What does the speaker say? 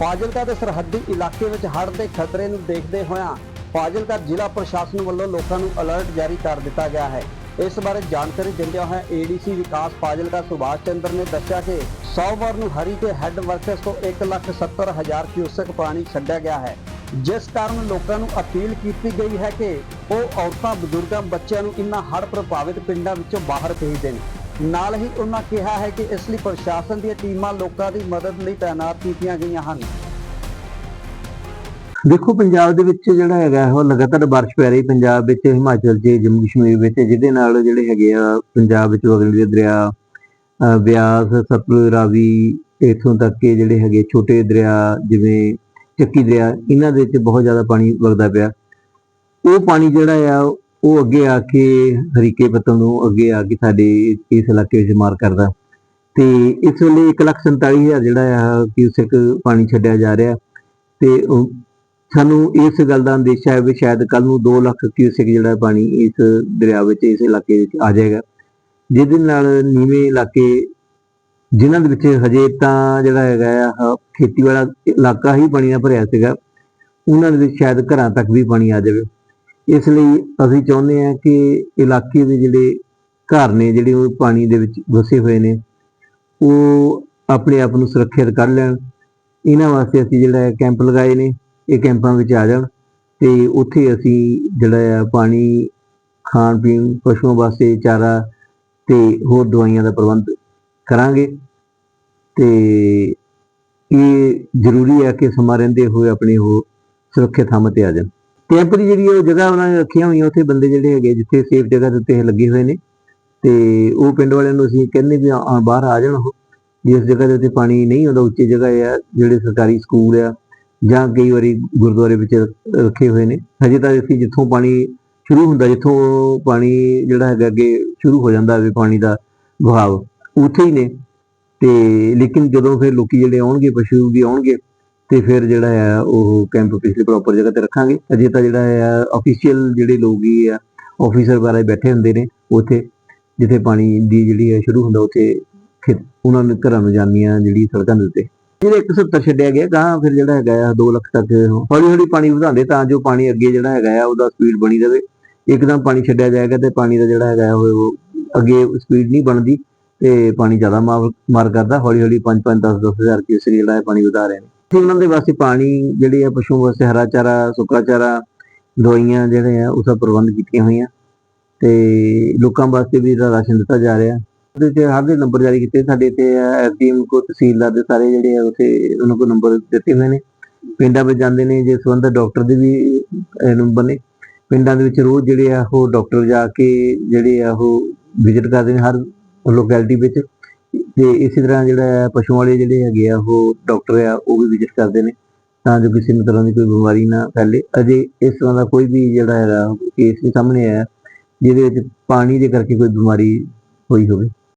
ਫਾਜ਼ਿਲਕਾ ਦੇ ਸਰਹੱਦੀ ਇਲਾਕੇ ਵਿੱਚ ਹੜ੍ਹ ਦੇ ਖਤਰੇ ਨੂੰ ਦੇਖਦੇ ਹੋਇਆ ਫਾਜ਼ਿਲਕਾ ਜ਼ਿਲ੍ਹਾ ਪ੍ਰਸ਼ਾਸਨ ਵੱਲੋਂ ਲੋਕਾਂ ਨੂੰ ਅਲਰਟ ਜਾਰੀ ਕਰ ਦਿੱਤਾ ਗਿਆ ਹੈ। ਇਸ ਬਾਰੇ ਜਾਣਕਾਰੀ ਦਿੰਦਿਆਂ ਹੋਇਆ ਏਡੀਸੀ ਵਿਕਾਸ ਫਾਜ਼ਿਲਕਾ ਸੁਭਾਸ਼ ਚੰਦਰ ਨੇ ਦੱਸਿਆ ਕਿ ਸੋਮਵਾਰ ਨੂੰ ਹਰੀ ਕੇ ਹੈੱਡ ਵਰਕਸ ਤੋਂ 1,70,000 ਕਿਊਸਕ ਪਾਣੀ ਛੱਡਿਆ ਗਿਆ ਹੈ। ਜਿਸ ਕਾਰਨ ਲੋਕਾਂ ਨੂੰ ਅਪੀਲ ਕੀਤੀ ਗਈ ਹੈ ਕਿ ਉਹ ਔਰਤਾਂ ਬਜ਼ੁਰਗਾਂ ਬੱਚਿਆਂ ਨੂੰ ਇਨ੍ਹਾਂ ਹੜ੍ਹ ਪ੍ਰਭਾਵਿਤ ਪਿੰਡਾਂ ਵਿੱਚੋਂ ਬਾਹਰ ਭੇਜ ਦੇਣ। ਨਾਲ ਹੀ ਉਹਨਾਂ ਕਿਹਾ ਹੈ ਕਿ ਇਸ ਲਈ ਪ੍ਰਸ਼ਾਸਨ ਦੀਆਂ ਟੀਮਾਂ ਲੋਕਾਂ ਦੀ ਮਦਦ ਲਈ ਤਾਇਨਾਤ ਕੀਤੀਆਂ ਗਈਆਂ ਹਨ। ਦੇਖੋ, ਪੰਜਾਬ ਦੇ ਵਿੱਚ ਜਿਹੜਾ ਹੈਗਾ ਉਹ ਲਗਾਤਾਰ ਬਾਰਿਸ਼ ਪੈ ਰਹੀ। ਪੰਜਾਬ ਵਿੱਚ ਹਿਮਾਚਲ 'ਚ, ਜੰਮੂ ਕਸ਼ਮੀਰ ਵਿੱਚ, ਜਿਹਦੇ ਨਾਲ ਜਿਹੜੇ ਹੈਗੇ ਆ, ਪੰਜਾਬ ਵਿੱਚ ਵਗਦੇ ਦਰਿਆ ਬਿਆਸ, ਸਤਲੁਜ ਰਾਵੀ, ਇਥੋਂ ਤੱਕ ਕਿ ਜਿਹੜੇ ਹੈਗੇ ਛੋਟੇ ਦਰਿਆ, ਜਿਵੇਂ ਚੱਕੀ ਦਰਿਆ, ਇਹਨਾਂ ਦੇ ਵਿੱਚ ਬਹੁਤ ਜ਼ਿਆਦਾ ਪਾਣੀ ਵਗਦਾ ਪਿਆ। ਉਹ ਪਾਣੀ ਜਿਹੜਾ ਆ ਉਹ ਅੱਗੇ ਆ ਕੇ ਹਰੀਕੇ ਪੱਤਨ ਨੂੰ ਅੱਗੇ ਆ ਕੇ ਸਾਡੇ ਇਸ ਇਲਾਕੇ ਵਿੱਚ ਮਾਰ ਕਰਦਾ। ਤੇ ਇਸ ਵੇਲੇ 147000 ਜਿਹੜਾ ਆ ਕਿਊਸੈਕ ਪਾਣੀ ਛੱਡਿਆ ਜਾ ਰਿਹਾ। ਤੇ ਸਾਨੂੰ ਇਸ ਗੱਲ ਦਾ ਅੰਦੇਸ਼ਾ ਹੈ ਵੀ ਸ਼ਾਇਦ ਕੱਲ ਨੂੰ 2 ਲੱਖ ਕਿਊਸੈਕ ਜਿਹੜਾ ਪਾਣੀ ਇਸ ਦਰਿਆ ਵਿੱਚ, ਇਸ ਇਲਾਕੇ ਵਿੱਚ ਆ ਜਾਏਗਾ। ਜਿਹਦੇ ਨਾਲ ਨੀਵੇਂ ਇਲਾਕੇ ਜਿਨ੍ਹਾਂ ਦੇ ਵਿੱਚ ਹਜੇ ਤਾਂ ਜਿਹੜਾ ਹੈਗਾ ਆ, ਆਹ ਖੇਤੀ ਵਾਲਾ ਇਲਾਕਾ ਹੀ ਪਾਣੀ ਨਾਲ ਭਰਿਆ ਸੀਗਾ, ਉਹਨਾਂ ਦੇ ਵਿੱਚ ਸ਼ਾਇਦ ਘਰਾਂ ਤੱਕ ਵੀ ਪਾਣੀ ਆ ਜਾਵੇ। ਇਸ ਲਈ ਅਸੀਂ ਚਾਹੁੰਦੇ ਹਾਂ ਕਿ ਇਲਾਕੇ ਦੇ ਜਿਹੜੇ ਘਰ ਨੇ, ਜਿਹੜੇ ਉਹ ਪਾਣੀ ਦੇ ਵਿੱਚ ਵਸੇ ਹੋਏ ਨੇ, ਉਹ ਆਪਣੇ ਆਪ ਨੂੰ ਸੁਰੱਖਿਅਤ ਕਰ ਲੈਣ। ਇਹਨਾਂ ਵਾਸਤੇ ਅਸੀਂ ਜਿਹੜਾ ਕੈਂਪ ਲਗਾਏ ਨੇ, ਇਹ ਕੈਂਪਾਂ ਵਿੱਚ ਆ ਜਾਣ ਤੇ ਉੱਥੇ ਅਸੀਂ ਜਿਹੜਾ ਆ ਪਾਣੀ ਖਾਣ ਪੀਣ, ਪਸ਼ੂਆਂ ਵਾਸਤੇ ਚਾਰਾ ਤੇ ਹੋਰ ਦਵਾਈਆਂ ਦਾ ਪ੍ਰਬੰਧ ਕਰਾਂਗੇ। ਤੇ ਇਹ ਜ਼ਰੂਰੀ ਹੈ ਕਿ ਸਮਾਂ ਰਹਿੰਦੇ ਹੋਏ ਆਪਣੇ ਉਹ ਸੁਰੱਖਿਅਤ ਥਾਂ ਤੇ ਆ ਜਾਣ। ਟੈਂਪਰੀ ਜਿਹੜੀ ਉਹ ਜਗ੍ਹਾ ਉਹਨਾਂ ਨੇ ਰੱਖੀਆਂ ਹੋਈਆਂ, ਉੱਥੇ ਬੰਦੇ ਜਿਹੜੇ ਹੈਗੇ ਜਿੱਥੇ ਸੇਫ ਜਗ੍ਹਾ ਦੇ ਉੱਤੇ ਲੱਗੇ ਹੋਏ ਨੇ। ਤੇ ਉਹ ਪਿੰਡ ਵਾਲਿਆਂ ਨੂੰ ਅਸੀਂ ਕਹਿੰਦੇ ਵੀ ਆ- ਬਾਹਰ ਆ ਜਾਣ ਉਹ ਜਿਸ ਜਗ੍ਹਾ ਦੇ ਉੱਤੇ ਪਾਣੀ ਨਹੀਂ ਹੁੰਦਾ ਉੱਚੀ ਜਗ੍ਹਾ ਆ, ਜਿਹੜੇ ਸਰਕਾਰੀ ਸਕੂਲ ਆ, ਜਾਂ ਕਈ ਵਾਰੀ ਗੁਰਦੁਆਰੇ ਵਿੱਚ ਰੱਖੇ ਹੋਏ ਨੇ। ਹਜੇ ਤਾਂ ਅਸੀਂ ਜਿੱਥੋਂ ਪਾਣੀ ਸ਼ੁਰੂ ਹੁੰਦਾ, ਜਿੱਥੋਂ ਪਾਣੀ ਜਿਹੜਾ ਹੈਗਾ ਅੱਗੇ ਸ਼ੁਰੂ ਹੋ ਜਾਂਦਾ ਵੀ ਪਾਣੀ ਦਾ ਵਹਾਅ, ਉੱਥੇ ਹੀ ਨੇ। ਤੇ ਲੇਕਿਨ ਜਦੋਂ ਫਿਰ ਲੋਕੀ ਜਿਹੜੇ ਆਉਣਗੇ, ਪਸ਼ੂ ਵੀ ਆਉਣਗੇ ਤੇ ਫਿਰ ਜਿਹੜਾ ਆ ਉਹ ਕੈਂਪ ਪਿਛਲੀ ਪ੍ਰੋਪਰ ਜਗ੍ਹਾ ਤੇ ਰੱਖਾਂਗੇ। ਅਜੇ ਤਾਂ ਜਿਹੜਾ ਹੈ ਅਫੀਸ਼ੀਅਲ ਜਿਹੜੇ ਲੋਕ ਹੀ ਆ ਆਫੀਸਰ ਵਗੈਰਾ ਬੈਠੇ ਹੁੰਦੇ ਨੇ ਉੱਥੇ, ਜਿੱਥੇ ਪਾਣੀ ਦੀ ਜਿਹੜੀ ਹੈ ਸ਼ੁਰੂ ਹੁੰਦਾ ਉੱਥੇ ਉਹਨਾਂ ਨੂੰ ਘਰਾਂ ਨੂੰ ਜਾਂਦੀਆਂ ਜਿਹੜੀ ਸੜਕਾਂ ਦੇ ਉੱਤੇ। ਜਿਹੜੇ 170 ਛੱਡਿਆ ਗਿਆ ਗਾਂ ਫਿਰ ਜਿਹੜਾ ਹੈਗਾ ਆ 2 ਲੱਖ ਤੱਕ ਹੌਲੀ ਹੌਲੀ ਪਾਣੀ ਵਧਾਉਂਦੇ ਤਾਂ ਜੋ ਪਾਣੀ ਅੱਗੇ ਜਿਹੜਾ ਹੈਗਾ ਆ ਉਹਦਾ ਸਪੀਡ ਬਣੀ ਰਵੇ। ਇੱਕਦਮ ਪਾਣੀ ਛੱਡਿਆ ਜਾਏਗਾ ਤੇ ਪਾਣੀ ਦਾ ਜਿਹੜਾ ਹੈਗਾ ਉਹ ਅੱਗੇ ਸਪੀਡ ਨਹੀਂ ਬਣਦੀ ਤੇ ਪਾਣੀ ਜ਼ਿਆਦਾ ਮਾਰ ਮਾਰ ਕਰਦਾ। ਹੌਲੀ ਹੌਲੀ 5 5 10 10 ਹਜ਼ਾਰ ਕਿਊਸੈਕ ਜਿਹੜਾ ਹੈ ਪਾਣੀ ਵਧਾ ਰਹੇ ਨੇ। ਤੇ ਉਹਨਾਂ ਦੇ ਵਾਸਤੇ ਪਾਣੀ ਜਿਹੜੇ ਆ ਪਸ਼ੂ ਵਾਸਤੇ ਹਰਾ ਚਾਰਾ, ਸੁੱਕਾ ਚਾਰਾ, ਦਵਾਈਆਂ ਜਿਹੜੇ ਆ ਉਸ ਪ੍ਰਬੰਧ ਕੀਤੀਆਂ ਹੋਈਆਂ। ਤੇ ਲੋਕਾਂ ਵਾਸਤੇ ਵੀ ਇਹਦਾ ਰਾਸ਼ਨ ਦਿੱਤਾ ਜਾ ਰਿਹਾ। ਉਹਦੇ ਤੇ ਹਰ ਦੇ ਨੰਬਰ ਜਾਰੀ ਕੀਤੇ। ਸਾਡੇ ਇੱਥੇ ਐਸਡੀਐਮ ਕੋ ਤਹਿਸੀਲਦਾਰ ਦੇ ਸਾਰੇ ਜਿਹੜੇ ਆ, ਉੱਥੇ ਉਹਨਾਂ ਕੋ ਨੰਬਰ ਦਿੱਤੇ ਹੋਏ ਨੇ। ਪਿੰਡਾਂ ਵਿੱਚ ਜਾਂਦੇ ਨੇ, ਜੇ ਸੰਬੰਧਤ ਡਾਕਟਰ ਦੇ ਵੀ ਨੰਬਰ ਨੇ। ਪਿੰਡਾਂ ਦੇ ਵਿੱਚ ਰੋਜ਼ ਜਿਹੜੇ ਆ, ਉਹ ਡਾਕਟਰ ਜਾ ਕੇ ਜਿਹੜੇ ਆ, ਉਹ ਵਿਜ਼ਿਟ ਕਰਦੇ ਨੇ ਹਰ ਲੋਕੈਲਿਟੀ ਵਿੱਚ। ਤੇ ਇਸੇ ਤਰ੍ਹਾਂ ਜਿਹੜਾ ਪਸ਼ੂ ਵਾਲੇ ਜਿਹੜੇ ਹੈਗੇ ਆ, ਉਹ ਡਾਕਟਰ ਆ, ਉਹ ਵੀ ਵਿਜ਼ਿਟ ਕਰਦੇ ਨੇ, ਤਾਂ ਜੋ ਕਿਸੇ ਨੂੰ ਤਰ੍ਹਾਂ ਦੀ ਕੋਈ ਬਿਮਾਰੀ ਨਾ ਫੈਲੇ। ਅਜੇ ਇਸ ਤਰ੍ਹਾਂ ਦਾ ਕੋਈ ਵੀ ਜਿਹੜਾ ਹੈਗਾ ਕੇਸ ਵੀ ਸਾਹਮਣੇ ਆਇਆ, ਜਿਹਦੇ ਵਿੱਚ ਪਾਣੀ ਦੇ ਕਰਕੇ ਕੋਈ ਬਿਮਾਰੀ ਹੋਈ ਹੋਵੇ।